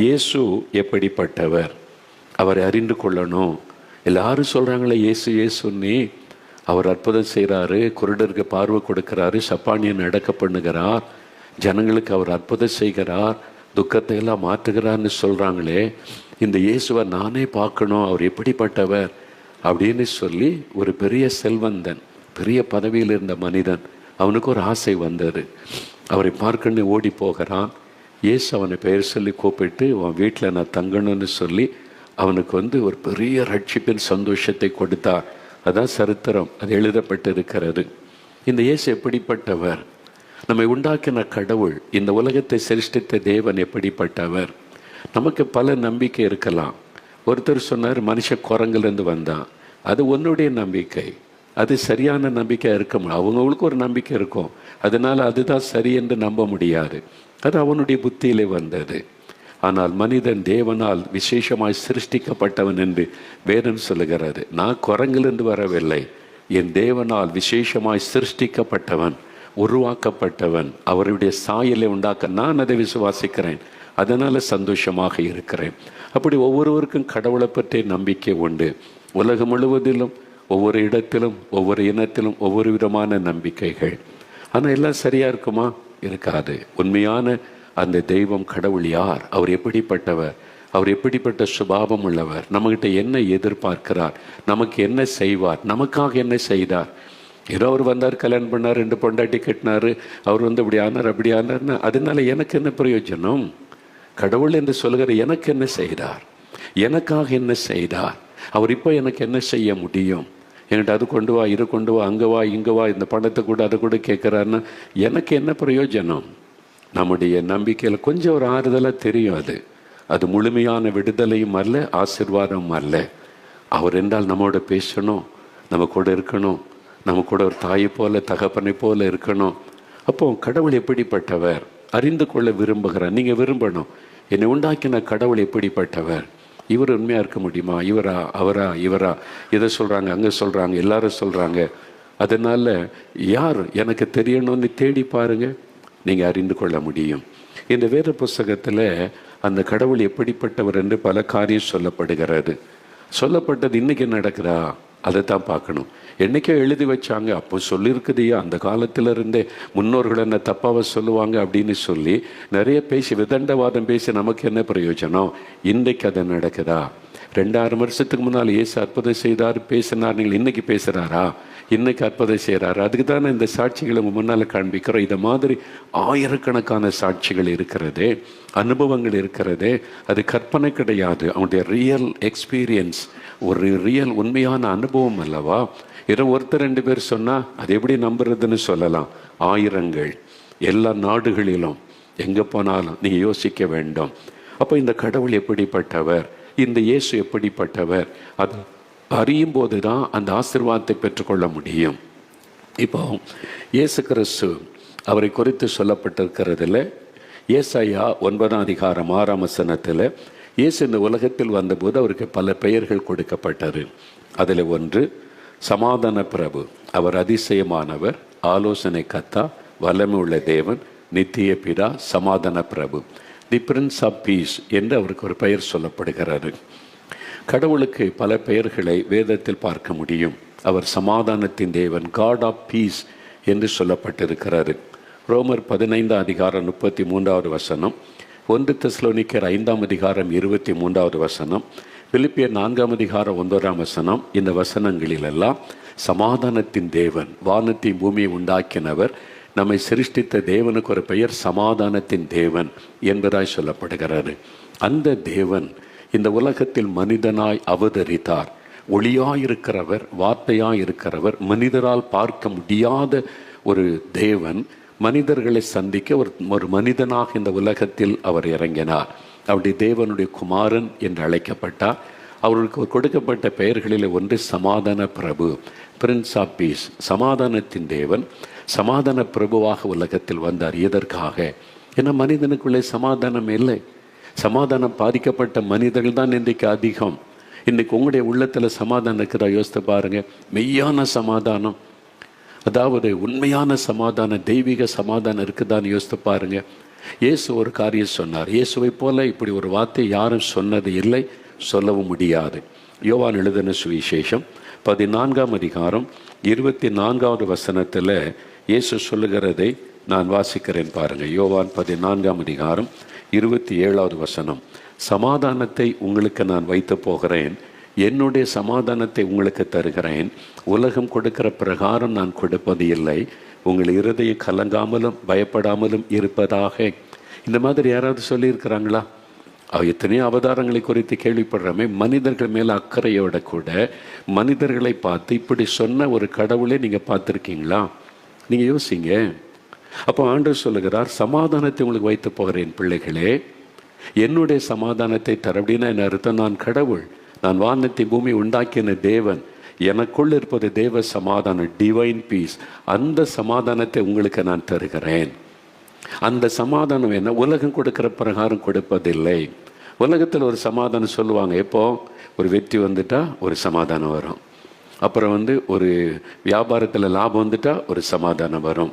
இயேசு எப்படிப்பட்டவர்? அவரை அறிந்து கொள்ளணும். எல்லாரும் சொல்கிறாங்களே இயேசு இயேசுன்னு அவர் அற்புதம் செய்கிறாரு குருடருக்கு பார்வை கொடுக்கிறாரு சப்பானியன் நடக்க பண்ணுகிறார் ஜனங்களுக்கு அவர் அற்புதம் செய்கிறார் துக்கத்தை எல்லாம் மாற்றுகிறார்னு சொல்கிறாங்களே இந்த இயேசுவை நானே பார்க்கணும் அவர் எப்படிப்பட்டவர்? அப்படின்னு சொல்லி ஒரு பெரிய செல்வந்தன் பெரிய பதவியில் இருந்த மனிதன் அவனுக்கு ஒரு ஆசை வந்தது. அவரை பார்க்கணும்னு ஓடி போகிறான். இயேசு அவனை பெயர் சொல்லி கூப்பிட்டு உன் வீட்டில் நான் தங்கணும்னு சொல்லி அவனுக்கு வந்து ஒரு பெரிய ரட்சிப்பின் சந்தோஷத்தை கொடுத்தார் அதான் சரித்திரம். அது எழுதப்பட்டிருக்கிறது. இந்த இயேசு எப்படிப்பட்டவர்? நம்மை உண்டாக்கின கடவுள் இந்த உலகத்தை சிருஷ்டித்த தேவன் எப்படிப்பட்டவர்? நமக்கு பல நம்பிக்கை இருக்கலாம். ஒருத்தர் சொன்னார் மனுஷ குரங்குலேருந்து வந்தான். அது உன்னுடைய நம்பிக்கை. அது சரியான நம்பிக்கை இருக்க முடியும் அவங்களுக்கு ஒரு நம்பிக்கை இருக்கும். அதனால் அதுதான் சரி என்று நம்ப முடியாது. அது அவனுடைய புத்தியிலே வந்தது. ஆனால் மனிதன் தேவனால் விசேஷமாய் சிருஷ்டிக்கப்பட்டவன் என்று வேதம் சொல்லுகிறது. நான் குரங்கிலிருந்து வரவில்லை. என் தேவனால் விசேஷமாய் சிருஷ்டிக்கப்பட்டவன் உருவாக்கப்பட்டவன் அவருடைய சாயலை உண்டாக்க நான் அதை விசுவாசிக்கிறேன். அதனால் சந்தோஷமாக இருக்கிறேன். அப்படி ஒவ்வொருவருக்கும் கடவுளை பற்றிய நம்பிக்கை உண்டு. உலகம் முழுவதிலும் ஒவ்வொரு இடத்திலும் ஒவ்வொரு இனத்திலும் ஒவ்வொரு விதமான நம்பிக்கைகள். ஆனால் எல்லாம் சரியாக இருக்குமா? இருக்காது. உண்மையான அந்த தெய்வம் கடவுள் யார்? அவர் எப்படிப்பட்டவர்? அவர் எப்படிப்பட்ட சுபாவம் உள்ளவர்? நம்மகிட்ட என்ன எதிர்பார்க்கிறார்? நமக்கு என்ன செய்வார்? நமக்காக என்ன செய்தார்? ஏதோ அவர் வந்தார் கல்யாணம் பண்ணார் ரெண்டு பொண்டாட்டி கட்டினார் அவர் வந்து இப்படி ஆனார் அப்படி ஆனார்னு அதனால எனக்கு என்ன பிரயோஜனம்? கடவுள் என்று சொல்கிற எனக்கு என்ன செய்தார்? எனக்காக என்ன செய்தார்? அவர் இப்போ எனக்கு என்ன செய்ய முடியும்? என்கிட்ட அது கொண்டு வா இது கொண்டு வா அங்கே வா இங்கே வா இந்த பணத்தை கூட அதை கூட கேட்குறாருன்னா எனக்கு என்ன பிரயோஜனம்? நம்முடைய நம்பிக்கையில் கொஞ்சம் ஒரு ஆறுதலாக தெரியும் அது. அது முழுமையான விடுதலையும் அல்ல ஆசிர்வாதமும் அல்ல. அவர் என்றால் நம்மோட பேசணும் நம்ம கூட இருக்கணும் நம்ம கூட ஒரு தாயை போல தகப்பனை போல இருக்கணும். அப்போ கடவுள் எப்படிப்பட்டவர்? அறிந்து கொள்ள விரும்புகிறார். நீங்கள் விரும்பணும். என்னை உண்டாக்கின கடவுள் எப்படிப்பட்டவர்? இவர் உண்மையாக இருக்க முடியுமா? இவரா? அவரா? இவரா? இதை சொல்கிறாங்க அங்கே சொல்கிறாங்க எல்லாரும் சொல்கிறாங்க அதனால் யார் எனக்கு தெரியணும்னு தேடி பாருங்க. நீங்கள் அறிந்து கொள்ள முடியும். இந்த வேத புஸ்தகத்தில் அந்த கடவுள் எப்படிப்பட்டவர் என்று பல காரியம் சொல்லப்படுகிறது. சொல்லப்பட்டது இன்னைக்கு நடக்குதா? அதை தான் பார்க்கணும். என்னைக்கோ எழுதி வச்சாங்க. அப்போ சொல்லியிருக்குதையா அந்த காலத்தில் இருந்தே முன்னோர்கள் என்ன தப்பாக சொல்லுவாங்க அப்படின்னு சொல்லி நிறைய பேசி விதண்டவாதம் பேசி நமக்கு என்ன பிரயோஜனம்? இன்றைக்கு அது நடக்குதா? ரெண்டாயிரம் வருஷத்துக்கு முன்னால் இயேசு அற்புதம் செய்தார் பேசினார் நீங்கள் இன்றைக்கி பேசுகிறாரா இன்றைக்கு அற்புதம் செய்கிறாரா அதுக்கு தானே இந்த சாட்சிகளை உங்க முன்னால் காண்பிக்கிறோம். இதை மாதிரி ஆயிரக்கணக்கான சாட்சிகள் இருக்கிறது அனுபவங்கள் இருக்கிறது. அது கற்பனை கிடையாது. அவனுடைய ரியல் எக்ஸ்பீரியன்ஸ் ஒரு ரியல் உண்மையான அனுபவம் அல்லவா? இதை ஒருத்தர் ரெண்டு பேர் சொன்னால் அது எப்படி நம்புறதுன்னு சொல்லலாம். ஆயிரங்கள் எல்லா நாடுகளிலும் எங்கே போனாலும் நீங்கள் யோசிக்க வேண்டும். அப்போ இந்த கடவுள் எப்படிப்பட்டவர்? இந்த இயேசு எப்படிப்பட்டவர்? அது அறியும் போது தான் அந்த ஆசிர்வாதத்தை பெற்றுக்கொள்ள முடியும். இப்போ இயேசு கிறிஸ்து அவரை குறித்து சொல்லப்பட்டிருக்கிறதுல ஏசையா ஒன்பதாம் அதிகாரம் ஆறாம் வசனத்தில் இயேசு இந்த உலகத்தில் வந்தபோது அவருக்கு பல பெயர்கள் கொடுக்கப்பட்டது. அதில் ஒன்று சமாதான பிரபு அவர் அதிசயமானவர். ஆலோசனை கத்தா வல்லமை உள்ள தேவன் நித்திய பிரா சமாதான பிரபு தி பிரின்ஸ் ஆஃப் பீஸ் என்று அவருக்கு ஒரு பெயர் சொல்லப்படுகிறது. கடவுளுக்கு பல பெயர்களை வேதத்தில் பார்க்க முடியும். அவர் சமாதானத்தின் தேவன் காட் ஆஃப் பீஸ் என்று சொல்லப்பட்டிருக்கிறாரு ரோமர் பதினைந்தாம் அதிகாரம் முப்பத்தி மூன்றாவது வசனம் ஒன்று தெஸ்லோனிக்கர் ஐந்தாம் அதிகாரம் இருபத்தி மூன்றாவது வசனம் பிலிப்பியர் நான்காம் அதிகாரம் ஒன்பதாம் வசனம் இந்த வசனங்களிலெல்லாம் சமாதானத்தின் தேவன் வானத்தின் பூமியை உண்டாக்கினவர் நம்மை சிருஷ்டித்த தேவனுக்கு ஒரு பெயர் சமாதானத்தின் தேவன் என்பதாய் சொல்லப்படுகிறாரு அந்த தேவன் இந்த உலகத்தில் மனிதனாய் அவதரித்தார். ஒளியாயிருக்கிறவர் வார்த்தையாயிருக்கிறவர் மனிதரால் பார்க்க முடியாத ஒரு தேவன் மனிதர்களை சந்திக்க ஒரு ஒரு மனிதனாக இந்த உலகத்தில் அவர் இறங்கினார். அவருடைய தேவனுடைய குமாரன் என்று அழைக்கப்பட்டார். அவர்களுக்கு கொடுக்கப்பட்ட பெயர்களில் ஒன்று சமாதான பிரபு பிரின்ஸ் ஆஃப் பீஸ் சமாதானத்தின் தேவன். சமாதான பிரபுவாக உலகத்தில் வந்தார். எதற்காக? ஏன்னா மனிதனுக்குள்ளே சமாதானம் இல்லை. சமாதானம் பாதிக்கப்பட்ட மனிதர்கள் தான் இன்றைக்கு அதிகம். இன்னைக்கு உங்களுடைய உள்ளத்தில் சமாதானம் இருக்கிறா யோசித்து பாருங்க. மெய்யான சமாதானம். அதாவது உண்மையான சமாதானம் தெய்வீக சமாதானம் இருக்குதான்னு யோசித்து பாருங்கள் இயேசு ஒரு காரியம் சொன்னார். இயேசுவை போல இப்படி ஒரு வார்த்தை யாரும் சொன்னது இல்லை சொல்லவும் முடியாது. யோவான் எழுதின சுவிசேஷம் பதினான்காம் அதிகாரம் இருபத்தி நான்காவது வசனத்தில் இயேசு சொல்லுகிறதை நான் வாசிக்கிறேன் பாருங்க. யோவான் பதினான்காம் அதிகாரம் இருபத்தி ஏழாவது வசனம். சமாதானத்தை உங்களுக்கு நான் வைத்து போகிறேன். என்னுடைய சமாதானத்தை உங்களுக்கு தருகிறேன். உலகம் கொடுக்கிற பிரகாரம் நான் கொடுப்பது இல்லை. உங்கள் இருதயம் கலங்காமலும் பயப்படாமலும் இருப்பதாக. இந்த மாதிரி யாராவது சொல்லியிருக்கிறாங்களா? எத்தனையோ அவதாரங்களை குறித்து கேள்விப்படுறோமே மனிதர்கள் மேலே அக்கறையோட கூட மனிதர்களை பார்த்து இப்படி சொன்ன ஒரு கடவுளே நீங்கள் பார்த்துருக்கீங்களா? நீங்கள் யோசிங்க. அப்போ ஆண்டு சொல்லுகிறார் சமாதானத்தை உங்களுக்கு வைத்து போகிறேன் பிள்ளைகளே. என்னுடைய சமாதானத்தை தர அப்படின்னா என்ன அர்த்தம்? நான் கடவுள் நான் வானத்தை பூமி உண்டாக்கின தேவன். எனக்குள் இருப்பது தேவ சமாதானம் டிவைன் பீஸ் அந்த சமாதானத்தை உங்களுக்கு நான் தருகிறேன். அந்த சமாதானம் என்ன? உலகம் கொடுக்கிற பிரகாரம் கொடுப்பதில்லை. உலகத்தில் ஒரு சமாதானம் சொல்லுவாங்க. எப்போ? ஒரு வெற்றி வந்துட்டா ஒரு சமாதானம் வரும். அப்புறம் வந்து ஒரு வியாபாரத்தில் லாபம் வந்துட்டால் ஒரு சமாதானம் வரும்.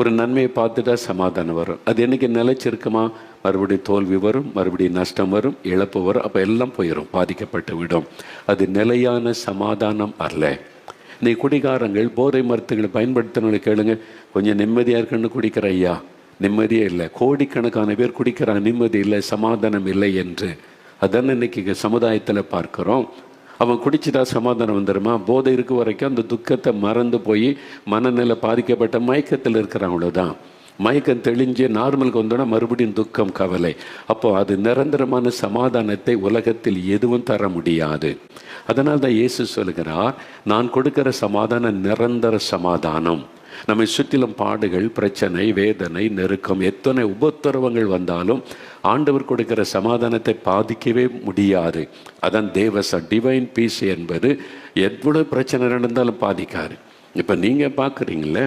ஒரு நன்மையை பார்த்துட்டா சமாதானம் வரும். அது என்னைக்கு நிலைச்சிருக்குமா? மறுபடியும் தோல்வி வரும் மறுபடியும் நஷ்டம் வரும் இழப்பு வரும் அப்போ எல்லாம் போயிடும் பாதிக்கப்பட்டு விடும். அது நிலையான சமாதானம் அல்ல. நீ குடிகாரங்கள் போதை மருத்துவங்களை பயன்படுத்தினவங்களை கேளுங்க. கொஞ்சம் நிம்மதியாக இருக்குன்னு குடிக்கிற ஐயா. நிம்மதியே இல்லை. கோடிக்கணக்கான பேர் குடிக்கிறான் நிம்மதி இல்லை சமாதானம் இல்லை என்று. அதான் இன்னைக்கு சமுதாயத்தில் பார்க்குறோம். அவன் குடிச்சிட்டா சமாதானம் வந்துடுமா போதை இருக்க வரைக்கும் அந்த துக்கத்தை மறந்து போய் மனநிலை பாதிக்கப்பட்ட மயக்கத்தில் இருக்கிறாங்களோ தான் மயக்கம் தெளிஞ்சு நார்மலுக்கு வந்தோன்னா மறுபடியும் துக்கம் கவலை. அப்போ அது நிரந்தரமான சமாதானத்தை உலகத்தில் எதுவும் தர முடியாது. அதனால் தான் இயேசு சொல்கிறார் நான் கொடுக்கிற சமாதானம் நிரந்தர சமாதானம். நம்மை சுற்றிலும் பாடுகள் பிரச்சனை வேதனை நெருக்கம் எத்தனை உபத்திரவங்கள் வந்தாலும் ஆண்டவர் கொடுக்கிற சமாதானத்தை பாதிக்கவே முடியாது. அதான் தேவச டிவைன் பீஸ் என்பது எவ்வளவு பிரச்சனை நடந்தாலும் பாதிக்காது. இப்போ நீங்கள் பார்க்குறீங்களே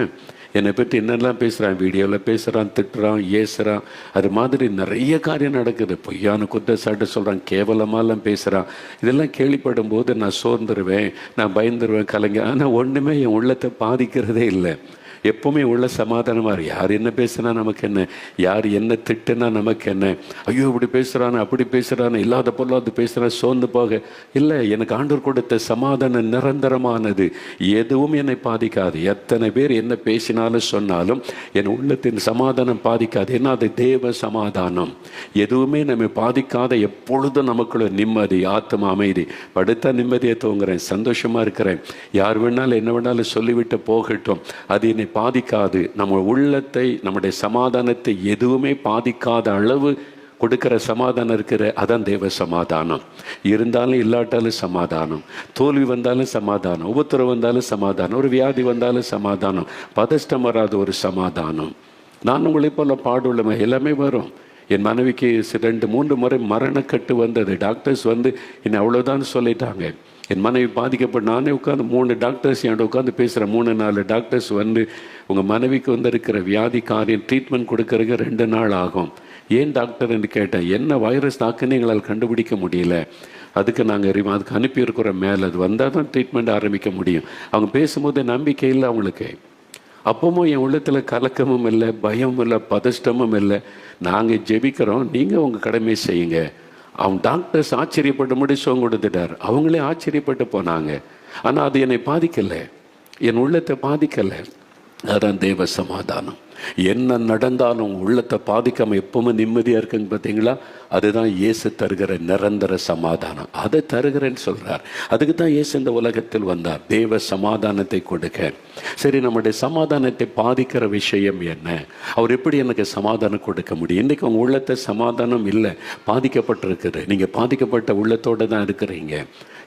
என்னை பற்றி என்னெல்லாம் பேசுகிறான் வீடியோவில் பேசுகிறான் திட்டுறான் ஏசுகிறான் அது மாதிரி நிறைய காரியம் நடக்குது. பொய்யான குற்றச்சாட்டு சொல்கிறான் கேவலமாலாம் பேசுகிறான் இதெல்லாம் கேள்விப்படும் போது நான் சோர்ந்துருவேன் நான் பயந்துருவேன் கலைஞர் ஆனால் ஒன்றுமே என் உள்ளத்தை பாதிக்கிறதே இல்லை. எப்பவுமே உள்ள சமாதானமாக இருக்கு யார் என்ன பேசுனா நமக்கு என்ன? யார் என்ன திட்டுனா நமக்கு என்ன? ஐயோ இப்படி பேசுகிறானு அப்படி பேசுகிறானு இல்லாத பொருளாத பேசுகிறான் சோர்ந்து போக. இல்லை எனக்கு ஆண்டவர் கொடுத்த சமாதானம் நிரந்தரமானது. எதுவும் என்னை பாதிக்காது. எத்தனை பேர் என்ன பேசினாலும் சொன்னாலும் என் உள்ளத்தின் சமாதானம் பாதிக்காது. ஏன்னா அது? தேவ சமாதானம். எதுவுமே நம்மை பாதிக்காத எப்பொழுதும் நமக்குள்ள நிம்மதி ஆத்ம அமைதி. படுத்த நிம்மதியை தூங்குறேன் சந்தோஷமாக இருக்கிறேன். யார் வேணாலும் என்ன வேணாலும் சொல்லிவிட்டு போகட்டும். அது என்னை பாதிக்காது. நம்ம உள்ளத்தை நம்முடைய சமாதானத்தை எதுவுமே பாதிக்காத அளவு கொடுக்கிற சமாதானம் இருக்கிற அதான் தேவ சமாதானம். இருந்தாலும் இல்லாட்டாலும் சமாதானம். தோல்வி வந்தாலும் சமாதானம். உபத்திரம் வந்தாலும் சமாதானம். ஒரு வியாதி வந்தாலும் சமாதானம். பதஷ்டம் வராத ஒரு சமாதானம். நான் உங்களை போல பாடுள்ள எல்லாமே வரும். என் மனைவிக்கு ரெண்டு மூன்று முறை மரணக்கட்டு வந்தது. டாக்டர்ஸ் வந்து என்னை அவ்வளோதான் சொல்லிட்டாங்க. என் மனைவி பாதிக்கப்பட்டு நானே உட்காந்து மூணு டாக்டர்ஸ் என்கிட்ட உட்காந்து பேசுகிற மூணு நாலு டாக்டர்ஸ் வந்து உங்கள் மனைவிக்கு வந்திருக்கிற வியாதி காரியம் ட்ரீட்மெண்ட் கொடுக்கறதுக்கு ரெண்டு நாள் ஆகும். ஏன் டாக்டர் என்று கேட்டேன். என்ன வைரஸ் தாக்குன்னு எங்களால் கண்டுபிடிக்க முடியல. அதுக்கு நாங்கள் அதுக்கு அனுப்பியிருக்கிற மேலே அது வந்தால் தான் ட்ரீட்மெண்ட் ஆரம்பிக்க முடியும். அவங்க பேசும்போது நம்பிக்கை இல்லை அவங்களுக்கு. அப்பவும் என் உள்ளத்தில் கலக்கமும் இல்லை பயமும் இல்லை பதஷ்டமும் இல்லை. நாங்கள் ஜெபிக்கிறோம். நீங்கள் உங்கள் கடமை செய்யுங்க. அவன் டாக்டர்ஸ் ஆச்சரியப்பட்டு சுகம் கொடுத்துட்டார். அவங்களே ஆச்சரியப்பட்டு போனாங்க. ஆனால் அது என்னை பாதிக்கலை. என் உள்ளத்தை பாதிக்கலை. அதான் தேவ சமாதானம். என்ன நடந்தாலும் உள்ளத்தை பாதிக்காம எப்பவுமே நிம்மதியா இருக்குங்க பார்த்தீங்களா அதுதான் இயேசு தருகிற நிரந்தர சமாதானம். அதை தருகிறேன்னு சொல்கிறார் அதுக்கு தான் இயேசு இந்த உலகத்தில் வந்தார். தேவ சமாதானத்தை கொடுக்க. சரி நம்முடைய சமாதானத்தை பாதிக்கிற விஷயம் என்ன? அவர் எப்படி எனக்கு சமாதானம் கொடுக்க முடியும்? இன்றைக்கு உங்கள் உள்ளத்தை சமாதானம் இல்லை. பாதிக்கப்பட்டிருக்குது. நீங்கள் பாதிக்கப்பட்ட உள்ளத்தோடு தான் இருக்கிறீங்க.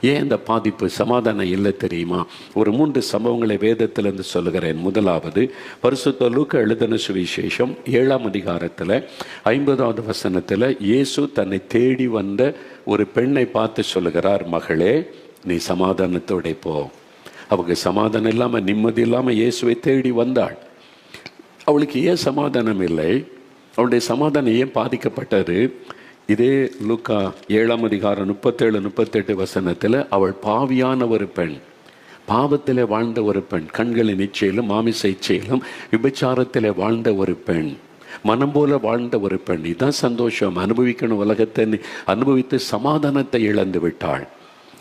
ஏன் இந்த பாதிப்பு சமாதானம் இல்லை தெரியுமா? ஒரு மூன்று சம்பவங்களை வேதத்திலிருந்து சொல்லுகிறேன். முதலாவது பரிசுத்த லூக்க எழுதின சுவிசேஷம் ஏழாம் அதிகாரத்தில் ஐம்பதாவது வசனத்தில் இயேசு தன்னை தேடி வந்த ஒரு பெண்ணை பார்த்து சொல்லுகிறார் மகளே நீ சமாதானத்தோட போ. அவங்க சமாதானம் இல்லாமல் நிம்மதி இல்லாமல் இயேசுவை தேடி வந்தாள். அவளுக்கு ஏன் சமாதானம் இல்லை? அவளுடைய சமாதானம் ஏன் பாதிக்கப்பட்டது? இதே லுக்கா ஏழாம் அதிகாரம் முப்பத்தேழு முப்பத்தெட்டு வசனத்தில் அவள் பாவியான ஒரு பெண் பாவத்திலே வாழ்ந்த ஒரு பெண் கண்களின் இச்சையிலும் மாமிச இச்சையிலும் விபச்சாரத்திலே வாழ்ந்த ஒரு பெண். மனம் போல வாழ்ந்த ஒரு பெண். இதுதான் சந்தோஷம். அனுபவிக்கணும் உலகத்தை. அனுபவித்து சமாதானத்தை இழந்து விட்டாள்.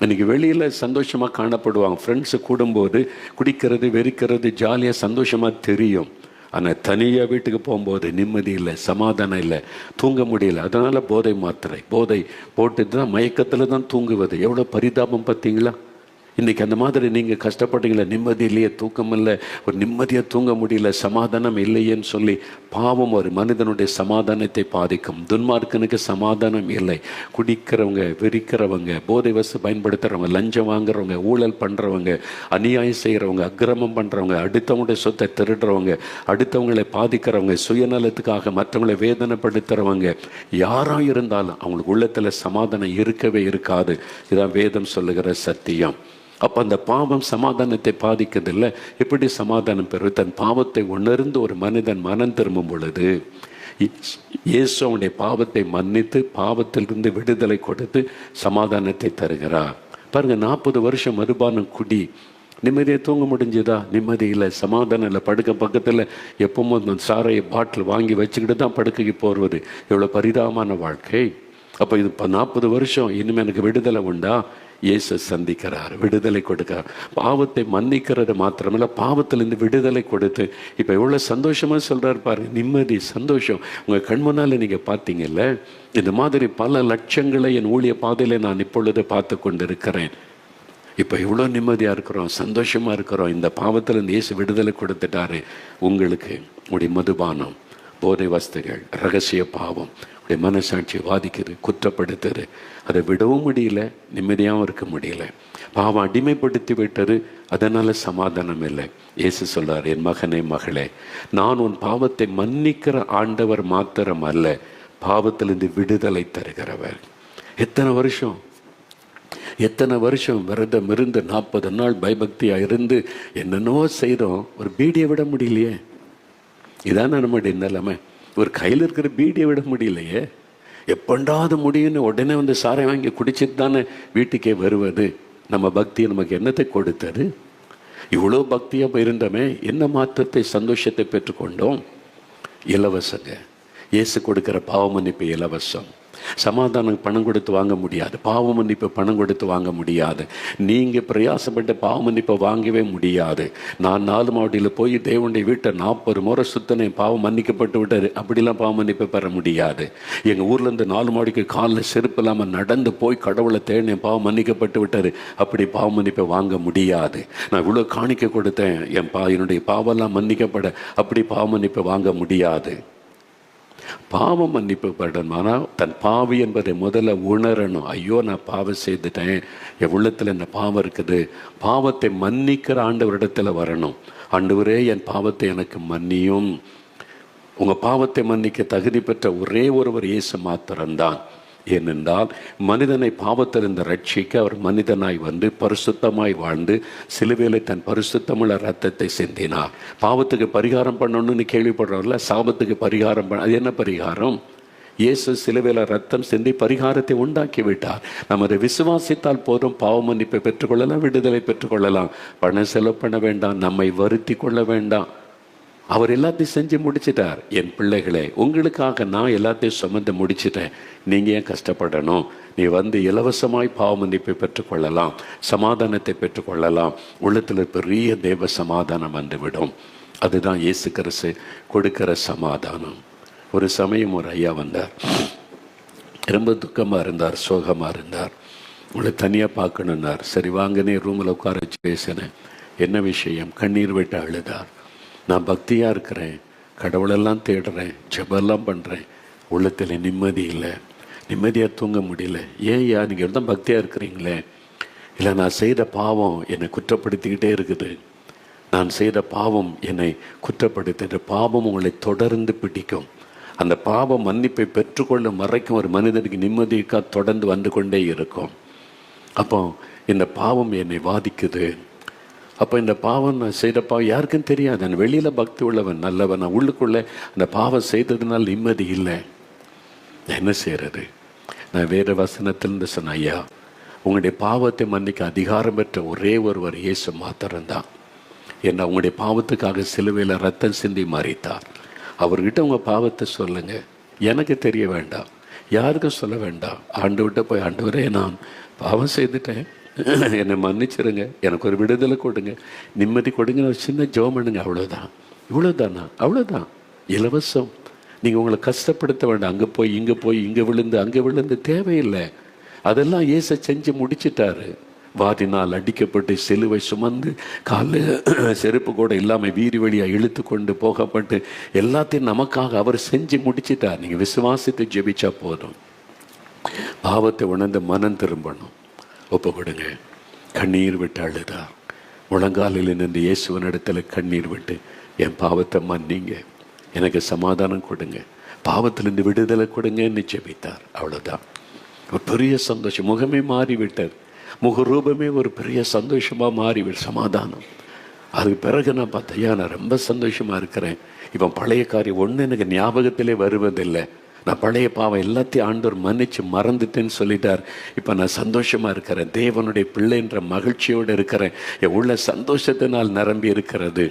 இன்னைக்கு வெளியில் சந்தோஷமாக காணப்படுவாங்க. ஃப்ரெண்ட்ஸு கூடும்போது குடிக்கிறது வெறிக்கிறது ஜாலியாக சந்தோஷமாக தெரியும். ஆனால் தனியாக வீட்டுக்கு போகும்போது நிம்மதி இல்லை சமாதானம் இல்லை தூங்க முடியல. அதனால் போதை மாத்திரை போதை போட்டு தான் மயக்கத்தில் தான் தூங்குவது. எவ்வளோ பரிதாபம் பார்த்தீங்களா? இன்றைக்கி அந்த மாதிரி நீங்கள் கஷ்டப்பட்டீங்களே நிம்மதி இல்லையே தூக்கம் இல்லை ஒரு நிம்மதியாக தூங்க முடியல சமாதானம் இல்லையேன்னு சொல்லி பாவம் ஒரு மனிதனுடைய சமாதானத்தை பாதிக்கும். துன்மார்க்கனுக்கு சமாதானம் இல்லை. குடிக்கிறவங்க வெறிக்கிறவங்க போதை வசு பயன்படுத்துகிறவங்க லஞ்சம் வாங்குறவங்க ஊழல் பண்ணுறவங்க அநியாயம் செய்கிறவங்க அக்கிரமம் பண்ணுறவங்க அடுத்தவங்களுடைய சொத்தை திருடுறவங்க அடுத்தவங்களை பாதிக்கிறவங்க சுயநலத்துக்காக மற்றவங்களை வேதனைப்படுத்துகிறவங்க யாராக இருந்தாலும் அவங்களுக்கு உள்ளத்தில் சமாதானம் இருக்கவே இருக்காது. இதான் வேதம் சொல்லுகிற சத்தியம். அப்போ அந்த பாவம் சமாதானத்தை பாதிக்கிறதில்ல எப்படி சமாதானம் பெறுவது தன் பாவத்தை உணர்ந்து ஒரு மனிதன் மனம் திரும்பும் பொழுது இயேசு அவனுடைய பாவத்தை மன்னித்து பாவத்திலிருந்து விடுதலை கொடுத்து சமாதானத்தை தருகிறார். பாருங்க நாற்பது வருஷம் மதுபானம் குடி. நிம்மதியை தூங்க முடிஞ்சுதா? நிம்மதி இல்லை. சமாதானம் இல்லை. படுக்க பக்கத்தில் எப்பவும் அந்த சாரையை பாட்டில் வாங்கி வச்சுக்கிட்டு தான் படுக்கைக்கு போடுவது எவ்வளோ பரிதாபமான வாழ்க்கை. அப்போ இது இப்போ நாற்பது வருஷம். இனிமேல் எனக்கு விடுதலை உண்டா? இயேசு சந்திக்கிறார் விடுதலை கொடுக்கிறார். பாவத்தை மன்னிக்கிறது மாத்திரமில்ல பாவத்திலிருந்து விடுதலை கொடுத்து இப்போ எவ்வளோ சந்தோஷமாக சொல்கிறார் பாருங்க நிம்மதி சந்தோஷம். உங்கள் கண் முன்னால் நீங்கள் பார்த்தீங்கல்ல இந்த மாதிரி பல லட்சங்களை என் ஊழிய பாதையில் நான் இப்பொழுது பார்த்து கொண்டு இருக்கிறேன் இப்போ இவ்வளோ நிம்மதியாக இருக்கிறோம் சந்தோஷமாக இருக்கிறோம். இந்த பாவத்தில் இயேசு விடுதலை கொடுத்துட்டாரு. உங்களுக்கு உடைய மதுபானம் போதை வஸ்துகள் ரகசிய பாவம் உடைய மனசாட்சி வாதிக்குது குற்றப்படுத்துது. அதை விடவும் முடியல நிம்மதியாகவும் இருக்க முடியல. பாவம் அடிமைப்படுத்தி விட்டது அதனால் சமாதானம் இல்லை. இயேசு சொல்கிறார் என் மகனே மகளே நான் உன் பாவத்தை மன்னிக்கிற ஆண்டவர் மாத்திரம் அல்ல பாவத்திலிருந்து விடுதலை தருகிறவர். எத்தனை வருஷம்? எத்தனை வருஷம் விரதம் இருந்து நாற்பது நாள் பயபக்தியாக இருந்து என்னென்னவோ செய்கிறோம் ஒரு பீடியை விட முடியலையே. இதான நம்முடைய நிலைமை ஒரு கையில் இருக்கிற பீடியை விட முடியலையே? எப்பண்டாவது முடியும்னு உடனே வந்து சாரை வாங்கி குடிச்சிட்டு தானே வீட்டுக்கே வருவது? நம்ம பக்தி நமக்கு என்னத்தை கொடுத்தது? இவ்வளோ பக்தியாக இருந்தோமே என்ன மாற்றத்தை சந்தோஷத்தை பெற்றுக்கொண்டோம்? இலவசங்க. இயேசு கொடுக்குற பாவமன்னிப்பு இலவசம். சமாதானம் பணம் கொடுத்து வாங்க முடியாது. பாவ மன்னிப்பு பணம் கொடுத்து வாங்க முடியாது. நீங்கள் பிரயாசப்பட்டு பாவ மன்னிப்பை வாங்கவே முடியாது. நான் நாலு மாவட்டியில் போய் தேவனுடைய வீட்டை நாற்பது முறை சுத்தனை பாவம் மன்னிக்கப்பட்டு விட்டார் அப்படிலாம் பாவ மன்னிப்பை பெற முடியாது. எங்கள் ஊர்லேருந்து நாலு மாடிக்கு காலில் செருப்பு இல்லாமல் நடந்து போய் கடவுளை தேடினேன். பாவம் மன்னிக்கப்பட்டு விட்டார் அப்படி பாவ மன்னிப்பை வாங்க முடியாது. நான் இவ்வளோ காணிக்க கொடுத்தேன். என் பா என்னுடைய பாவெல்லாம் மன்னிக்கப்பட. அப்படி பாவ மன்னிப்பை வாங்க முடியாது. பாவம் மன்னிப்பு படணுமானால் தன் பாவி என்பதை முதல்ல உணரணும். ஐயோ நான் பாவம் செய்துட்டேன். என் உள்ளத்தில் இந்த பாவம் இருக்குது? பாவத்தை மன்னிக்கிற ஆண்டவரிடத்தில் வரணும். ஆண்டவரே என் பாவத்தை எனக்கு மன்னியும். உங்கள் பாவத்தை மன்னிக்க தகுதி பெற்ற ஒரே ஒருவர் இயேசு மாத்திரம்தான். ஏனென்றால் மனிதனை பாவத்திலிருந்து ரட்சிக்க அவர் மனிதனாய் வந்து பரிசுத்தமாய் வாழ்ந்து சிலுவையில் தன் பரிசுத்தமுள்ள ரத்தத்தை சிந்தினார். பாவத்துக்கு பரிகாரம் பண்ணணும்னு கேள்விப்படுறோம்ல சாபத்துக்கு பரிகாரம் பண்ண அது என்ன பரிகாரம்? இயேசு சிலுவையில் ரத்தம் சிந்தி பரிகாரத்தை உண்டாக்கி விட்டார். நமது விசுவாசித்தால் போதும் பாவ மன்னிப்பை பெற்றுக்கொள்ளலாம் விடுதலை பெற்றுக்கொள்ளலாம். பணம் செலவு பண்ண வேண்டாம் நம்மை வருத்தி கொள்ள வேண்டாம். அவர் எல்லாத்தையும் செஞ்சு முடிச்சிட்டார். என் பிள்ளைகளே உங்களுக்காக நான் எல்லாத்தையும் சுமந்து முடிச்சிட்டேன். நீங்கள் ஏன் கஷ்டப்படணும்? நீ வந்து இலவசமாய் பாவ மன்னிப்பை பெற்றுக்கொள்ளலாம் சமாதானத்தை பெற்றுக்கொள்ளலாம் உள்ளத்தில் பெரிய தேவ சமாதானம் வந்துவிடும். அதுதான் இயேசு கிறிஸ்து கொடுக்கிற சமாதானம். ஒரு சமயம் ஒரு ஐயா வந்தார். ரொம்ப துக்கமாக இருந்தார் சோகமாக இருந்தார். உங்களை தனியாக பார்க்கணுன்னார் சரி வாங்கனே ரூமில் உட்கார வச்சு பேசினேன். என்ன விஷயம்? கண்ணீர் விட்டு அழுதார். நான் பக்தியாக இருக்கிறேன் கடவுளெல்லாம் தேடுறேன் ஜபெல்லாம் பண்ணுறேன் உள்ளத்தில் நிம்மதி இல்லை. நிம்மதியாக தூங்க முடியல. ஏன் யா நீங்கள் தான் பக்தியாக இருக்கிறீங்களே? இல்லை நான் செய்த பாவம் என்னை குற்றப்படுத்திக்கிட்டே இருக்குது. நான் செய்த பாவம் என்னை குற்றப்படுத்துகிற பாவம் உங்களை தொடர்ந்து பிடிக்கும். அந்த பாவம் மன்னிப்பை பெற்றுக்கொள்ளும் வரைக்கும் ஒரு மனிதனுக்கு நிம்மதிக்காக தொடர்ந்து வந்து கொண்டே இருக்கும். அப்போ இந்த பாவம் என்னை வாதிக்குது. அப்போ இந்த பாவம் நான் செய்த பாவம் யாருக்கும் தெரியாது. நான் வெளியில் பக்தி உள்ளவன் நல்லவன். நான் உள்ளுக்குள்ளே அந்த பாவம் செய்ததுனால் நிம்மதி இல்லை. நான் என்ன செய்கிறது நான் வேறு வசனத்திலிருந்து சொன்னேன் ஐயா உங்களுடைய பாவத்தை மன்னிக்க அதிகாரம் பெற்ற ஒரே ஒருவர் இயேசு மாத்திரம்தான். என்ன உங்களுடைய பாவத்துக்காக சிலுவையில் ரத்தம் சிந்தி மாறித்தார் அவர்கிட்ட உங்கள் பாவத்தை சொல்லுங்கள் எனக்கு தெரிய வேண்டாம். யாருக்கும் சொல்ல வேண்டாம். ஆண்டு விட்டு போய் ஆண்டு வரே நான் பாவம் செய்துட்டேன். என்னை மன்னிச்சிருங்க. எனக்கு ஒரு விடுதலை கொடுங்க. நிம்மதி கொடுங்க ஒரு சின்ன ஜோம் பண்ணுங்க. அவ்வளோதான் இவ்வளோதானா அவ்வளோதான் இலவசம். நீங்கள் உங்களை கஷ்டப்படுத்த வேண்டாம். அங்கே போய் இங்கே போய் இங்கே விழுந்து அங்கே விழுந்து தேவையில்லை. அதெல்லாம் ஏச செஞ்சு முடிச்சிட்டாரு. வாதினால் அடிக்கப்பட்டு சிலுவை சுமந்து காலில் செருப்பு கூட இல்லாமல் வீதி வழியாக இழுத்து கொண்டு போகப்பட்டு எல்லாத்தையும் நமக்காக அவர் செஞ்சு முடிச்சிட்டார். நீங்கள் விசுவாசித்து ஜெபிச்சா போதும். பாவத்தை உணர்ந்து மனம் திரும்பணும். ஒப்பு கொடுங்க கண்ணீர் விட்டு அழுதா. முழங்காலில் நின்று இயேசுவனிடத்துல கண்ணீர் விட்டு என் பாவத்தை மன்னிங்க. எனக்கு சமாதானம் கொடுங்க. பாவத்திலிருந்து விடுதலை கொடுங்கன்னு ஜெபித்தார். அவ்வளோதான் ஒரு பெரிய சந்தோஷம். முகமே மாறிவிட்டார் முகரூபமே ஒரு பெரிய சந்தோஷமாக மாறிவிடு சமாதானம். அதுக்கு பிறகு நான் பார்த்தையா நான் ரொம்ப சந்தோஷமாக இருக்கிறேன். இவன் பழைய காரியம். ஒன்று எனக்கு ஞாபகத்திலே வருவதில்லை. நான் பழைய பாவம் எல்லாத்தையும் ஆண்டோர் மன்னிச்சு மறந்துட்டேன்னு சொல்லிட்டார். இப்போ நான் சந்தோஷமாக இருக்கிறேன். தேவனுடைய பிள்ளைன்ற மகிழ்ச்சியோடு இருக்கிறேன். என் உள்ள சந்தோஷத்தினால் நிரம்பி இருக்கிறது.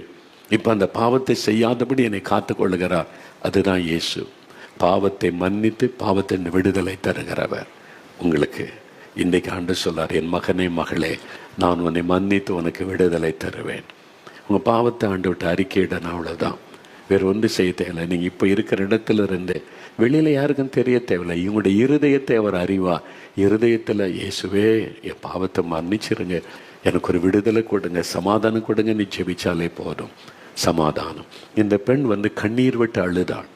இப்போ அந்த பாவத்தை செய்யாதபடி என்னை காத்துக்கொள்ளுகிறார். அதுதான் இயேசு. பாவத்தை மன்னித்து பாவத்தின் விடுதலை தருகிறவர். உங்களுக்கு இன்றைக்கு ஆண்டு சொல்லார் என் மகனே மகளே நான் உன்னை மன்னித்து உனக்கு விடுதலை தருவேன். உங்கள் பாவத்தை ஆண்டு விட்டு அறிக்கையிடணும் அவ்வளோதான் வேறு ஒன்று செய்ய தேவையில்லை. நீங்கள் இப்போ இருக்கிற இடத்துல இருந்து வெளியில் யாருக்கும் தெரிய தேவையில்லை. இவங்களுடைய இருதயத்தை அவர் அறிவா? இருதயத்தில் இயேசுவே என் பாவத்தை மன்னிச்சிருங்க. எனக்கு ஒரு விடுதலை கொடுங்க. சமாதானம் கொடுங்க. நீ ஜெபிச்சாலே போதும். சமாதானம். இந்த பெண் வந்து கண்ணீர் விட்டு அழுதாள்.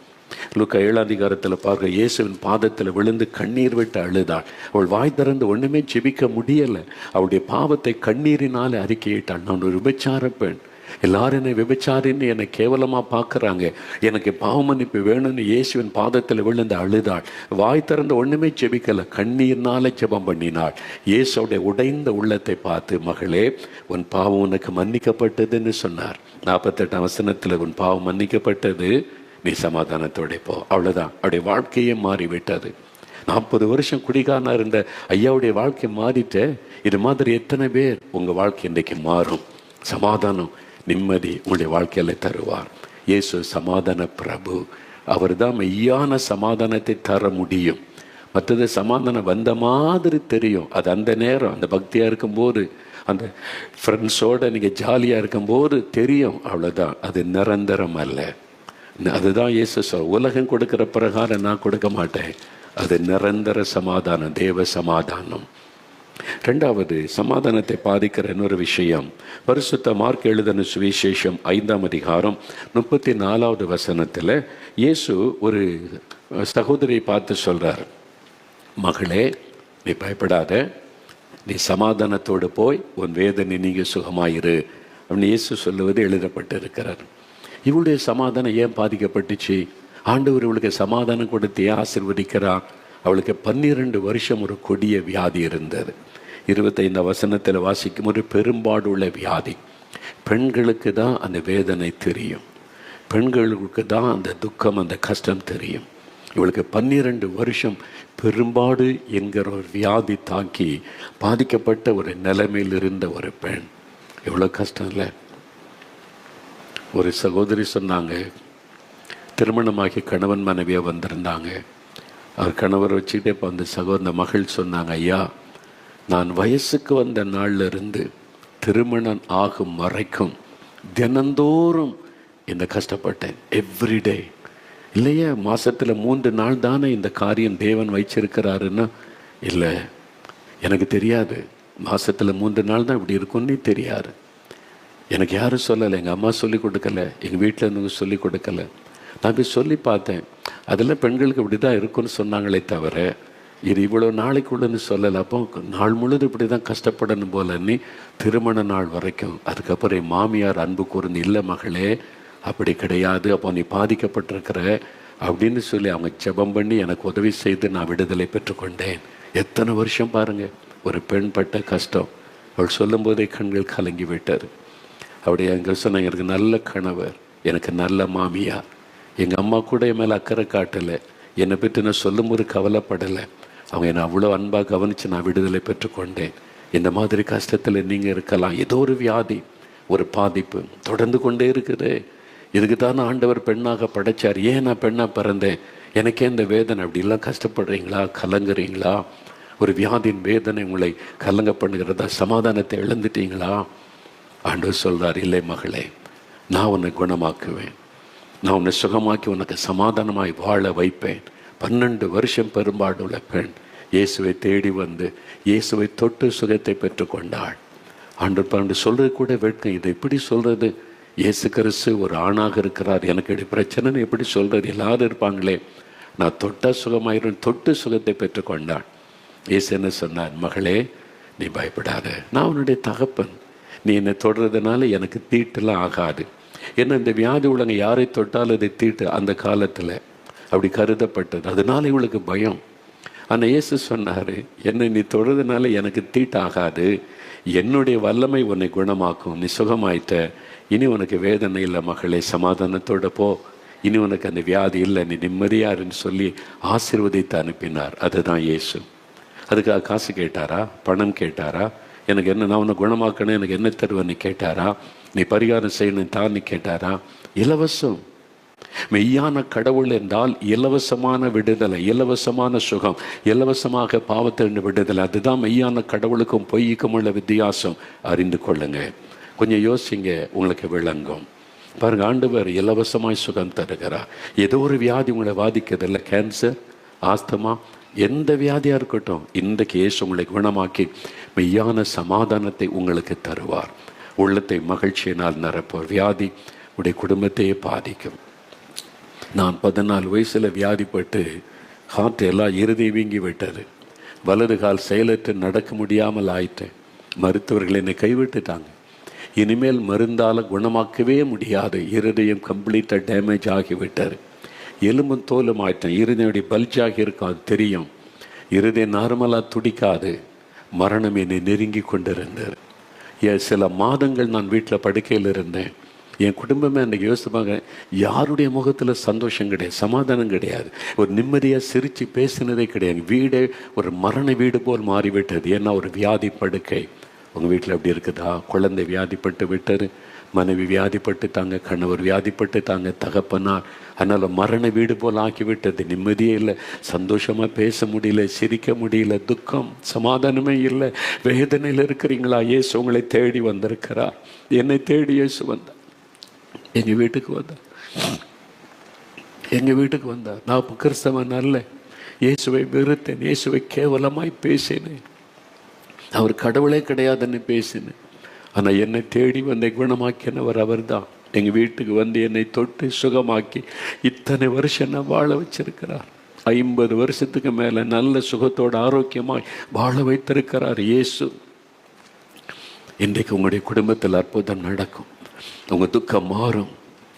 லுக்க ஏழாதிகாரத்தில் பார்க்க இயேசுவின் பாதத்தில் விழுந்து கண்ணீர் விட்டு அழுதாள். அவள் வாய் திறந்து ஒன்றுமே ஜெபிக்க முடியலை. அவளுடைய பாவத்தை கண்ணீரினால் அறிக்கையிட்டாள். நான் ஒரு விபச்சார பெண். எல்லாரும் என்னை விபச்சாரின்னு என்னை கேவலமா பார்க்குறாங்க. எனக்கு பாவமன்னிப்பு வேணும்னு இயேசுவின் பாதத்தில் விழுந்து அழுதாள். வாய் திறந்த ஒண்ணுமே செபிக்கலை கண்ணீர்னால ஜெபம் பண்ணினாள். இயேசுடைய உடைந்த உள்ளத்தை பார்த்து மகளே உன் பாவம் உனக்கு மன்னிக்கப்பட்டதுன்னு சொன்னார். நாற்பத்தெட்டாம் வசனத்தில் உன் பாவம் மன்னிக்கப்பட்டது. நீ சமாதானத்தோட போ. அவ்வளவுதான். அவருடைய வாழ்க்கையே மாறிவிட்டது. நாற்பது வருஷம் குடிகாரனா இருந்த ஐயாவுடைய வாழ்க்கை மாறிட்டு இது மாதிரி எத்தனை பேர் உங்க வாழ்க்கை இன்றைக்கு மாறும்? சமாதானம். நிம்மதி உங்களுடைய வாழ்க்கையில் தருவார். இயேசு சமாதான பிரபு. அவர் தான் மெய்யான சமாதானத்தை தர முடியும். மற்றது சமாதானம் வந்த மாதிரி தெரியும். அது அந்த நேரம் அந்த பக்தியாக இருக்கும்போது அந்த ஃப்ரெண்ட்ஸோட நீங்கள் ஜாலியாக இருக்கும்போது தெரியும். அவ்வளோதான் அது நிரந்தரம் அல்ல. அதுதான் இயேசு சொல் உலகம் கொடுக்குற பிரகாரம் நான் கொடுக்க மாட்டேன். அது நிரந்தர சமாதானம் தேவ சமாதானம். ரெண்டாவது சமாதானத்தை பாதிக்கிற இன்னொரு விஷயம் பரிசுத்த மார்க் எழுதின சுவிசேஷம் ஐந்தாம் அதிகாரம் முப்பத்தி நாலாவது வசனத்தில் இயேசு ஒரு சகோதரியை பார்த்து சொல்கிறார் மகளே நீ பயப்படாத நீ சமாதானத்தோடு போய் உன் வேதனை நீங்க சுகமாயிரு. அப்படின்னு இயேசு சொல்லுவது எழுதப்பட்டிருக்கிறார் இவளுடைய சமாதானம் ஏன் பாதிக்கப்பட்டுச்சு? ஆண்டவர் இவளுக்கு சமாதானம் கொடுத்து ஏன் ஆசிர்வதிக்கிறான் அவளுக்கு பன்னிரெண்டு வருஷம் ஒரு கொடிய வியாதி இருந்தது. இருபத்தைந்து வசனத்தில் வாசிக்கும் ஒரு பெரும்பாடு உள்ள வியாதி. பெண்களுக்கு தான் அந்த வேதனை தெரியும். பெண்களுக்கு தான் அந்த துக்கம் அந்த கஷ்டம் தெரியும். இவளுக்கு பன்னிரண்டு வருஷம் பெரும்பாடு என்கிற ஒரு வியாதி தாக்கி பாதிக்கப்பட்ட ஒரு நிலைமையில் இருந்த ஒரு பெண். எவ்வளோ கஷ்டம் இல்லை? ஒரு சகோதரி சொன்னாங்க திருமணமாகி கணவன் மனைவியாக வந்திருந்தாங்க. அவர் கணவர் வச்சுக்கிட்டே இப்போ அந்த சகோதர மகள் சொன்னாங்க ஐயா நான் வயசுக்கு வந்த நாள்ல இருந்து திருமணம் ஆகும் வரைக்கும் தினந்தோறும் இந்த கஷ்டப்பட்டேன். எவ்ரிடே இல்லையா? மாதத்தில் மூன்று நாள் தானே இந்த காரியம் தேவன் வைச்சிருக்கிறாருன்னா? இல்லை. எனக்கு தெரியாது. மாதத்தில் மூன்று நாள் தான் இப்படி இருக்கும்னே தெரியாது. எனக்கு யாரும் சொல்லலை. எங்கள் அம்மா சொல்லி கொடுக்கல. எங்கள் வீட்டில் இருந்தவங்க சொல்லி கொடுக்கல. நான் போய் சொல்லி பார்த்தேன். அதெல்லாம் பெண்களுக்கு இப்படி தான் இருக்கும்னு சொன்னாங்களே தவிர இது இவ்வளோ நாளைக்குள்ளன்னு சொல்லலை. அப்போ நாள் முழுது இப்படி தான் கஷ்டப்படணும் போலன்னு திருமண நாள் வரைக்கும். அதுக்கப்புறம் என் மாமியார் அன்பு கூர்ந்து இல்லை மகளே அப்படி கிடையாது. அப்போ நீ பாதிக்கப்பட்டிருக்கிற. அப்படின்னு சொல்லி அவங்க ஜெபம் பண்ணி எனக்கு உதவி செய்து நான் விடுதலை பெற்றுக்கொண்டேன். எத்தனை வருஷம் பாருங்கள் ஒரு பெண் பட்ட கஷ்டம். அவள் சொல்லும்போதே கண்கள் கலங்கி விட்டார் அப்படியே எங்கள் சொன்னாங்க எனக்கு நல்ல கணவர். எனக்கு நல்ல மாமியார். எங்கள் அம்மா கூட என் மேலே அக்கறை காட்டலை. என்னை பற்றி நான் சொல்லும்போது கவலைப்படலை. அவங்க என்னை அவ்வளோ அன்பாக கவனித்து நான் விடுதலை பெற்றுக்கொண்டேன். இந்த மாதிரி கஷ்டத்தில் நீங்கள் இருக்கலாம். ஏதோ ஒரு வியாதி ஒரு பாதிப்பு தொடர்ந்து கொண்டே இருக்குது. இதுக்கு தான் ஆண்டவர் பெண்ணாக படைச்சார். ஏன் நான் பெண்ணாக பிறந்தேன்? எனக்கே இந்த வேதனை. அப்படிலாம் கஷ்டப்படுறீங்களா? கலங்குறீங்களா? ஒரு வியாதியின் வேதனை உங்களை கலங்க பண்ணுகிறதா சமாதானத்தை இழந்துட்டீங்களா? ஆண்டவர் சொல்கிறார் இல்லை மகளே நான் உன்னை குணமாக்குவேன். நான் உன்னை சுகமாக்கி உனக்கு சமாதானமாய் வாழ வைப்பேன். பன்னெண்டு வருஷம் பெரும்பாடுள்ள பெண் இயேசுவை தேடி வந்து இயேசுவை தொட்டு சுகத்தை பெற்றுக்கொண்டாள். ஆண்டு பன்னெண்டு சொல்றது கூட வெட்கம். இதை எப்படி சொல்றது? இயேசு கிறிஸ்து ஒரு ஆணாக இருக்கிறார். எனக்கு இப்படி பிரச்சனைன்னு எப்படி சொல்றது? எல்லாரும் இருப்பாங்களே. நான் தொட்ட சுகமாயிரும். தொட்டு சுகத்தை பெற்றுக்கொண்டாள். இயேசு என்ன சொன்னார்? மகளே நீ பயப்படாத. நான் உன்னுடைய தகப்பன். நீ என்னை தொடுறதுனால எனக்கு தீட்டுலாம் ஆகாது. ஏன்னா இந்த வியாதி உள்ளவங்க யாரை தொட்டாலும் அதை தீட்டு அந்த காலத்தில் அப்படி கருதப்பட்டது. அதனால இவளுக்கு பயம். ஆனால் இயேசு சொன்னார் என்னை நீ தொடுறதுனால எனக்கு தீட்டாகாது. என்னுடைய வல்லமை உன்னை குணமாக்கும். நீ சுகமாயிட்ட இனி உனக்கு வேதனை இல்லை மகளே. சமாதானத்தோட போ. இனி உனக்கு அந்த வியாதி இல்லை. நீ நிம்மதியாருன்னு சொல்லி ஆசிர்வதித்து அனுப்பினார். அதுதான் இயேசு. அதுக்காக காசு கேட்டாரா? பணம் கேட்டாரா? எனக்கு என்ன நான் உன்னை குணமாக்கணும்? எனக்கு என்ன தருவேன்னு கேட்டாரா? நீ பரிகாரம் செய்யணும் தான் கேட்டாரா? இலவசம். மெய்யான கடவுள் என்றால் இலவசமான விடுதலை இலவசமான சுகம் இலவசமாக பாவத்திலிருந்து விடுதலை. அதுதான் மெய்யான கடவுளுக்கும் பொய்க்கும் உள்ள வித்தியாசம். அறிந்து கொள்ளுங்க. கொஞ்சம் யோசிங்க உங்களுக்கு விளங்கும். பாருங்க ஆண்டவர் இலவசமாய் சுகம் தருகிறார். ஏதோ ஒரு வியாதி உங்களை பாதிக்கிறதில்ல. கேன்சர் ஆஸ்தமா எந்த வியாதியாக இருக்கட்டும் இன்றைக்கு இயேசு உங்களை குணமாக்கி மெய்யான சமாதானத்தை உங்களுக்கு தருவார். உள்ளத்தை மகிழ்ச்சியினால் நிரப்புவார். வியாதி உடைய குடும்பத்தையே பாதிக்கும். நான் பதினாலு வயசில் வியாதிப்பட்டு ஹார்ட் எல்லாம் இறுதி வீங்கி விட்டது. வலது கால் செயலற்று நடக்க முடியாமல் ஆயிட்டேன் மருத்துவர்கள் என்னை கைவிட்டுட்டாங்க. இனிமேல் மருந்தால் குணமாக்கவே முடியாது. இருதயம் கம்ப்ளீட்டாக டேமேஜ் ஆகிவிட்டார் எலும்பும் தோலும் ஆயிட்டேன் இருதயனுடைய பல்ஜாகி இருக்கும் அது தெரியும். இருதயம் நார்மலாக துடிக்காது. மரணம் என்னை நெருங்கி கொண்டிருந்தார் ஏன் சில மாதங்கள் நான் வீட்டில் படுக்கையில் இருந்தேன். என் குடும்பமே அன்றைக்கி யோசிப்பாங்க யாருடைய முகத்தில் சந்தோஷம் கிடையாது சமாதானம் கிடையாது. ஒரு நிம்மதியாக சிரித்து பேசினதே கிடையாது. வீடே ஒரு மரண வீடு போல் மாறிவிட்டது. ஏன்னா ஒரு வியாதி படுக்கை. உங்கள் வீட்டில் எப்படி இருக்குதா? குழந்தை வியாதிப்பட்டு விட்டார் மனைவி வியாதிப்பட்டு தாங்க கணவர் வியாதிப்பட்டு தாங்க தகப்பனார். அதனால் மரண வீடு போல் ஆக்கிவிட்டது. நிம்மதியே இல்லை. சந்தோஷமாக பேச முடியல சிரிக்க முடியல துக்கம் சமாதானமே இல்லை. வேதனையில் இருக்கிறீங்களா? இயேசு உங்களை தேடி வந்திருக்கிறார். என்னை தேடி இயேசு வந்தார். எங்கள் வீட்டுக்கு வந்தார் எங்கள் வீட்டுக்கு வந்தார் நான் கிறிஸ்தவன் அல்ல இயேசுவை வெறுத்தேன். இயேசுவை கேவலமாய் பேசினேன். அவர் கடவுளே கிடையாதுன்னு பேசினேன். ஆனால் என்னை தேடி வந்த குணமாக்கினவர் அவர் தான் எங்கள் வீட்டுக்கு வந்து என்னை தொட்டு சுகமாக்கி இத்தனை வருஷம் நான் வாழ வச்சிருக்கிறார். ஐம்பது வருஷத்துக்கு மேலே நல்ல சுகத்தோட ஆரோக்கியமாய் வாழ வைத்திருக்கிறார் இயேசு. இன்றைக்கு உங்களுடைய குடும்பத்தில் அற்புதம் நடக்கும். உங்கள் துக்கம் மாறும்.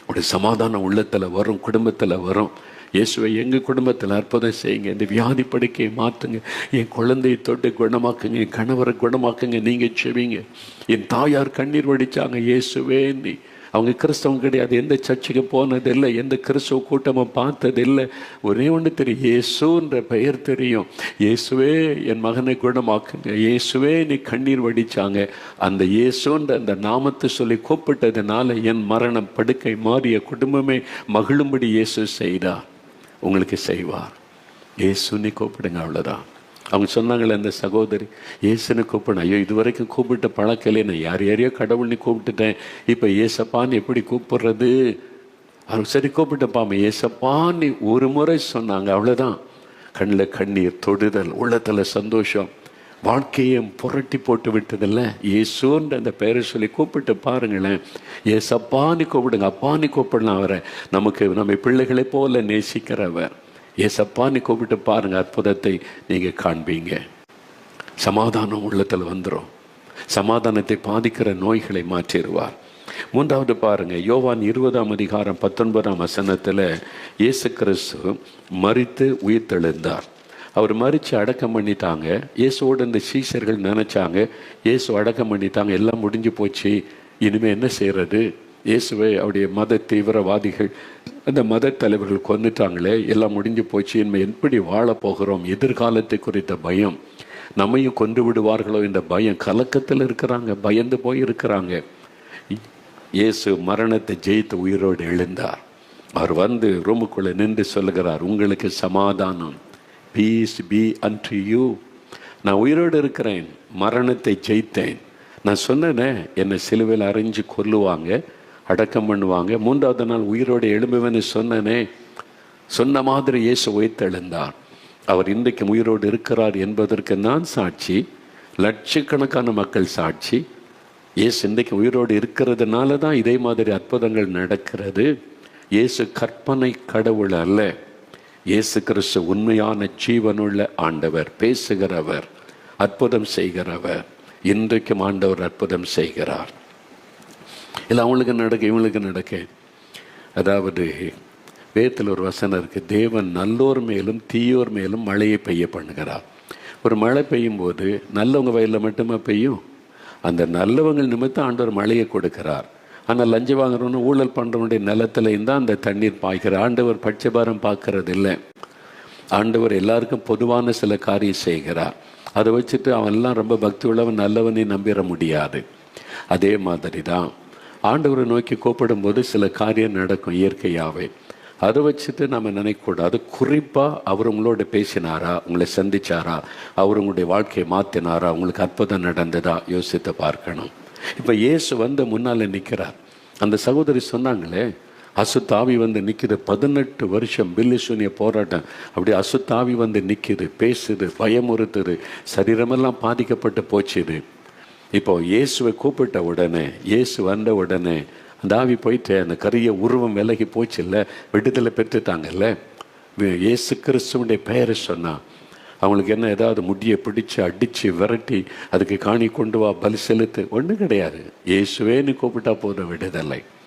உடைய சமாதானம் உள்ளத்தில் வரும் குடும்பத்தில் வரும். இயேசுவை எங்கள் குடும்பத்தில் அற்புதம் செய்யுங்க. இந்த வியாதி படுக்கையை மாற்றுங்க என் குழந்தையை தொட்டு குணமாக்குங்க. என் கணவரை குணமாக்குங்க. நீங்கள் செவிங்க. என் தாயார் கண்ணீர் வடித்தாங்க இயேசுவே நீ அவங்க கிறிஸ்தவம் கிடையாது. எந்த சர்ச்சுக்கு போனதில்லை எந்த கிறிஸ்தவ கூட்டமும் பார்த்ததில்லை. ஒரே ஒன்று தெரியும் இயேசுன்ற பெயர் தெரியும். இயேசுவே என் மகனை குணமாக்குங்க. இயேசுவே நீ கண்ணீர் வடிச்சாங்க. அந்த இயேசுன்ற அந்த நாமத்தை சொல்லி கூப்பிட்டதுனால என் மரணம் படுக்கை மாறிய குடும்பமே மகிழும்படி இயேசு செய்தார். உங்களுக்கு செய்வார். இயேசுன்னு கூப்பிடுங்க அவ்வளோதான் அவங்க சொன்னாங்களே அந்த சகோதரி ஏசுன்னு கூப்பிடணும் ஐயோ இது வரைக்கும் கூப்பிட்ட பழக்கலே நான் யார் யாரையோ கடவுள்னு கூப்பிட்டுட்டேன். இப்போ ஏசப்பான்னு எப்படி கூப்பிடுறது? அவர் சரி கூப்பிட்டப்பாம ஏசப்பான்னு ஒரு முறை சொன்னாங்க. அவ்வளோதான் கண்ணில் கண்ணீர் தொடுதல் உள்ளத்தில் சந்தோஷம். வாழ்க்கையை புரட்டி போட்டு விட்டதில்ல. இயேசுன்ற அந்த பெயரை சொல்லி கூப்பிட்டு பாருங்களேன். ஏசப்பான்னு கூப்பிடுங்க. அப்பான்னு கூப்பிடலாம் அவரை. நமக்கு நம்ம பிள்ளைகளை போல நேசிக்கிறவர். ஏசப்பான்னு கூப்பிட்டு பாருங்க அற்புதத்தை நீங்கள் காண்பீங்க. சமாதானம் உள்ளத்தில் வந்துடும் சமாதானத்தை பாதிக்கிற நோய்களை மாற்றிடுவார். மூன்றாவது பாருங்க யோவான் இருபதாம் அதிகாரம் பத்தொன்பதாம் வசனத்தில் இயேசு கிறிஸ்து மறித்து உயிர்த்தெழுந்தார். அவர் மறித்து அடக்கம் பண்ணிட்டாங்க. இயேசுவோட இந்த சீசர்கள் நினச்சாங்க இயேசு அடக்கம் பண்ணிட்டாங்க எல்லாம் முடிஞ்சு போச்சு இனிமேல் என்ன செய்கிறது இயேசுவை அவருடைய மத தீவிரவாதிகள் அந்த மத தலைவர்கள் கொண்டுட்டாங்களே எல்லாம் முடிஞ்சு போச்சு இனிமேல் எப்படி வாழ போகிறோம்? எதிர்காலத்தை குறித்த பயம். நம்மையும் கொண்டு விடுவார்களோ இந்த பயம். கலக்கத்தில் இருக்கிறாங்க பயந்து போய் இருக்கிறாங்க. இயேசு மரணத்தை ஜெயித்து உயிரோடு எழுந்தார். அவர் வந்து ரூமுக்குள்ளே நின்று சொல்லுகிறார் உங்களுக்கு சமாதானம். பீஸ் பி அன்ட்ரி யூ நான் உயிரோடு இருக்கிறேன் மரணத்தை ஜெயித்தேன். நான் சொன்னேனே என்னை சிலுவையில் அறிஞ்சு கொல்லுவாங்க. அடக்கம் பண்ணுவாங்க. மூன்றாவது நாள் உயிரோடு எழும்புவேன்னு சொன்னனே சொன்ன மாதிரி இயேசு உயிர்த்தெழுந்தார். அவர் இன்றைக்கு உயிரோடு இருக்கிறார் என்பதற்கு நான் சாட்சி லட்சக்கணக்கான மக்கள் சாட்சி. இயேசு இன்றைக்கு உயிரோடு இருக்கிறதுனால தான் இதே மாதிரி அற்புதங்கள் நடக்கிறது. இயேசு கற்பனை கடவுள் அல்ல. இயேசு கிறிஸ்து உண்மையான ஜீவனுள்ள ஆண்டவர் பேசுகிறவர் அற்புதம் செய்கிறவர். இன்றைக்கும் ஆண்டவர் அற்புதம் செய்கிறார். இல்லை அவங்களுக்கு நடக்க இவங்களுக்கு நடக்க. அதாவது வேத்தில் ஒரு வசனம் இருக்குது தேவன் நல்லோர் மேலும் தீயோர் மேலும் மழையை பெய்ய பண்ணுகிறார். ஒரு மழை பெய்யும் போது நல்லவங்க வயலில் மட்டுமா பெய்யும்? அந்த நல்லவங்க நிமித்தம் ஆண்டவர் மழையை கொடுக்கிறார். ஆனால் லஞ்சம் வாங்குறவனு ஊழல் பண்ணுறவனுடைய நிலத்துலையும் தான் அந்த தண்ணீர் பாய்க்கிறார் ஆண்டவர் பட்சபாரம் பார்க்கறது இல்லை ஆண்டவர் எல்லாருக்கும் பொதுவான சில காரியம் செய்கிறார். அதை வச்சுட்டு அவன் எல்லாம் ரொம்ப பக்தி உள்ளவன் நல்லவனை நம்பிட முடியாது. அதே மாதிரி தான் ஆண்டவரை நோக்கி கூப்பிடும்போது சில காரியம் நடக்கும் இயற்கையாகவே அதை வச்சுட்டு நம்ம நினைக்கக்கூடாது. குறிப்பாக அவர் உங்களோட பேசினாரா? உங்களை சந்திச்சாரா? அவர் உங்களுடைய வாழ்க்கையை மாற்றினாரா உங்களுக்கு அற்புதம் நடந்ததா? யோசித்து பார்க்கணும். இப்போ இயேசு வந்து முன்னால் நிற்கிறார் அந்த சகோதரி சொன்னாங்களே அசுத்தாவி வந்து நிற்குது பதினெட்டு வருஷம் பில்லிசூனிய போராட்டம். அப்படி அசுத்தாவி வந்து நிற்கிது பேசுது. பயமுறுத்துது. சரீரமெல்லாம் பாதிக்கப்பட்டு போச்சுது. இப்போ இயேசுவை கூப்பிட்ட உடனே இயேசு வந்த உடனே அந்த ஆவி போயிட்டு அந்த கரிய உருவம் விலகி போச்சு இல்லை விடுதலை பெற்றுட்டாங்கல்ல? இயேசு கிறிஸ்துவனுடைய பெயரை சொன்னா அவங்களுக்கு என்ன ஏதாவது முடியை பிடிச்சி அடித்து விரட்டி அதுக்கு காணி கொண்டு வா பலி செலுத்து ஒன்றும் கிடையாது. இயேசுவேன்னு கூப்பிட்டா போதும் விடுதலை.